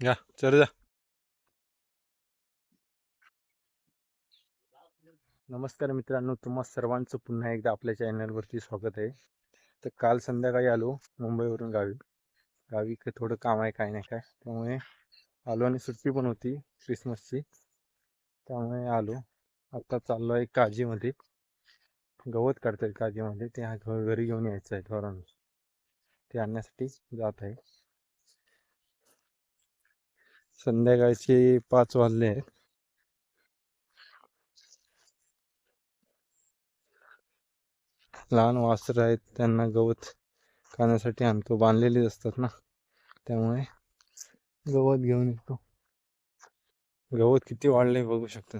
या चल जा नमस्कार मित्रांनो तुम्हा सर्वांचं पुन्हा एकदा आपल्या चॅनलवरती स्वागत आहे. तर काल संध्याकाळी आलो मुंबईवरून गावी. गावी काही थोडं काम आहे काय नाही काय. त्यामुळे आलो आणि सुट्टी पण होती क्रिसमसची. त्यामुळे आलो. आता चाललो आहे काजीमध्ये. गवत काढतोय काजीमध्ये. ते हा घरी घेऊन यायचं आहे धोरण. ते आणण्यासाठी जात आहे. संध्याकाळचे पाच वाजले. आहेत लहान वासरं आहेत त्यांना गवत खाण्यासाठी आणतो. बांधलेलीच असतात ना त्यामुळे गवत घेऊन येतो. गवत किती वाढले बघू शकतो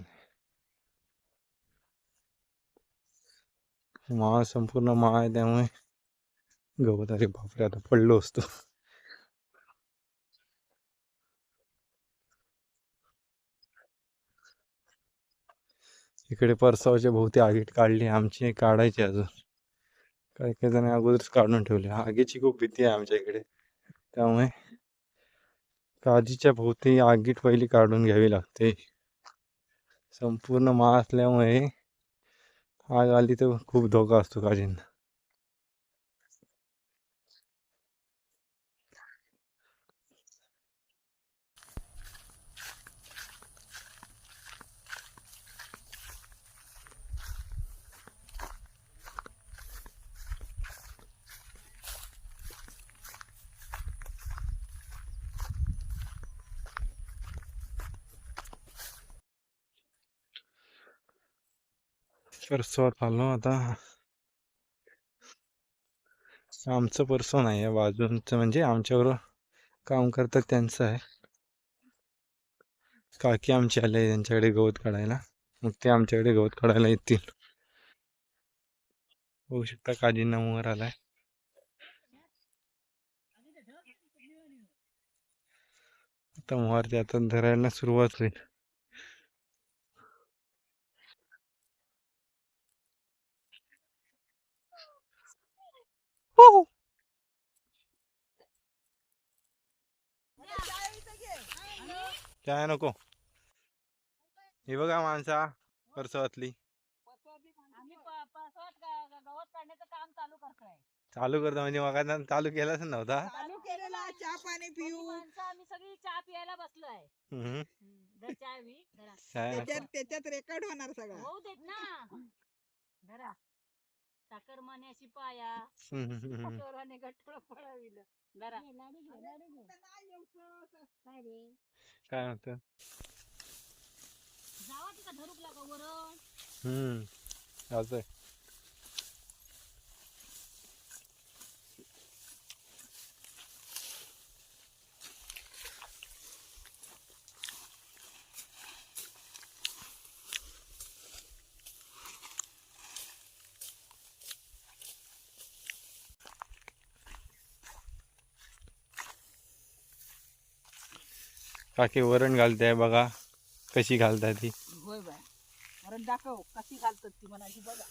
माळ संपूर्ण माळ आहे त्यामुळे गवत अरे बापरे आता पडलो असतो. इकडे परसावाच्या भोवती आगीत काढली. आमची काढायची अजून. काही काही जण अगोदरच काढून ठेवले. आगीची खूप भीती आहे आमच्या इकडे. त्यामुळे काजीच्या भोवती आगीत पहिली काढून घ्यावी लागते. संपूर्ण माळ असल्यामुळे आग आली तर खूप धोका असतो काजींना. परसवात आलो हो आता. आमचं परसव नाही आहे बाजूंचं म्हणजे आमच्यावर काम करतात त्यांचं आहे. काकी आमची आले त्यांच्याकडे गवत काढायला. मग ते आमच्याकडे गवत काढायला येतील. बघू शकता काजींना मोहर आलाय. आता मोहर ते आता धरायला सुरुवात होईल. काय नको. हे बघा माणसा परसवातली. चालू करतो म्हणजे मग चालू केलाच नव्हता. चालू केलेला चहा पाणी आणि पिऊ. आम्ही सगळी चहा प्यायला. धर चहा मी. काय नको. त्याच्यात त्याच्यात रेकॉर्ड होणार सगळं. होऊ देत ना. धरा. साखर मान्याशी पाया. चोराने गठोडं पळविलं. काय म्हणतं? जावा तिका धरूक लागा वरण हम्म. असं काकी वरण घालते बघा कशी घालताय ती. होय बाय. वरण दाखव कशी घालतात ती म्हणायची बघा.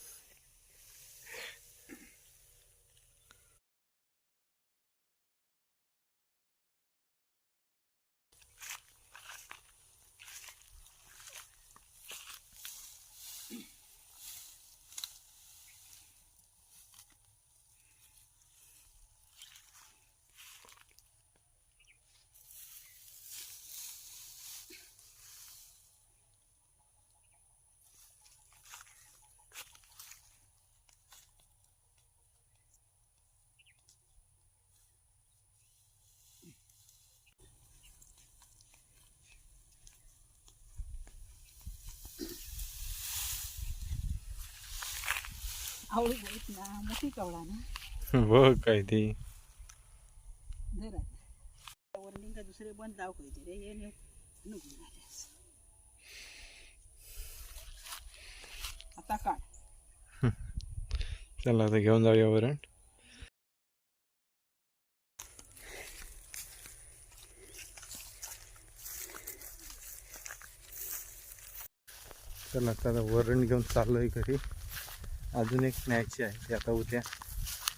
आवडी बोलत ना मोठी कवडा ना. बघ काय ती. आता. वरणी का दुसरे बंद दाव खायचे रे हे नको. आता काढ. चला आता घेऊन जाऊया वरण. चला आता वरण घेऊन चाललोय घरी. अजून एक न्यायची आहे ती आता उद्या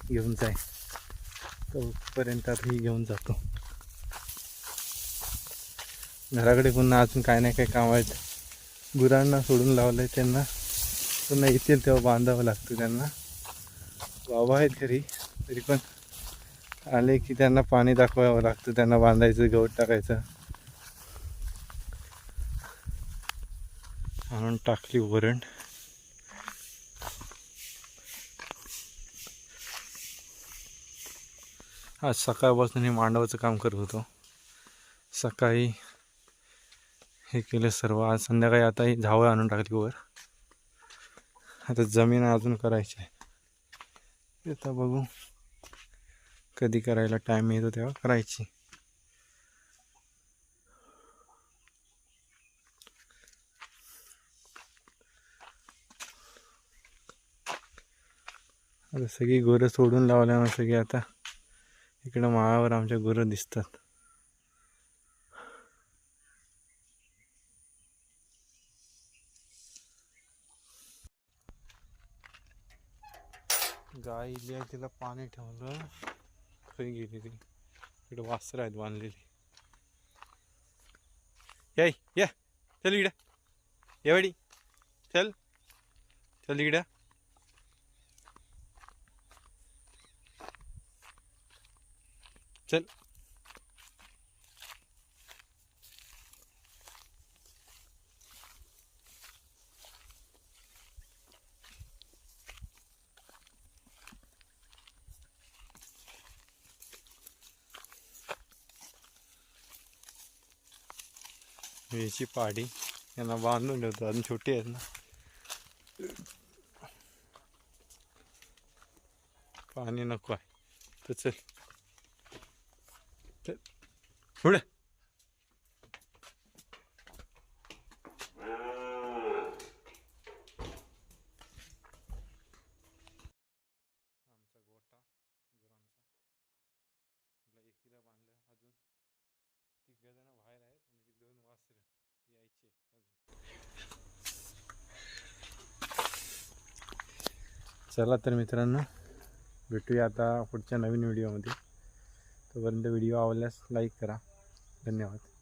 घेऊन जाईल. तोपर्यंत आता ही घेऊन जातो. घराकडे पुन्हा अजून काय नाही काय काम आहेत गुरांना सोडून लावलं आहे त्यांना. पुन्हा येतील तेव्हा बांधावं लागतं त्यांना. बाबा आहेत घरी तरी पण आले की त्यांना पाणी दाखवावं लागतं त्यांना बांधायचं गवत टाकायचं. म्हणून टाकली वरण. आज सकाळपासून हे मांडवाचं काम करत होतो. सकाळी हे केलं सर्व. आज संध्याकाळी आता ही झावळ आणून टाकली वर. आता जमीन अजून करायची आहे. ते आता बघू कधी करायला टाईम येतो तेव्हा करायची. आता सगळी गोरं सोडून लावल्यानं सगळी आता इकडं माळावर आमच्या गुरं दिसतात. गाय इली आहे तिला पाणी ठेवलं. खरी गेली ती. इकडे वासर आहेत बांधलेली. याय या. चल इकडं. एवढी चल. चल इकडं. ചാച്ചൽ വീശി പാടി. എന്നാൽ വന്നുണ്ട് അതും ചുട്ടിയായിരുന്നു. പാനിനൊക്കെ തുച്ചൽ पुढे चला तर मित्रांनो भेटूया आता पुढच्या नवीन व्हिडिओमध्ये तोपर्यंत व्हिडिओ आवडल्यास लाईक करा. धन्यवाद.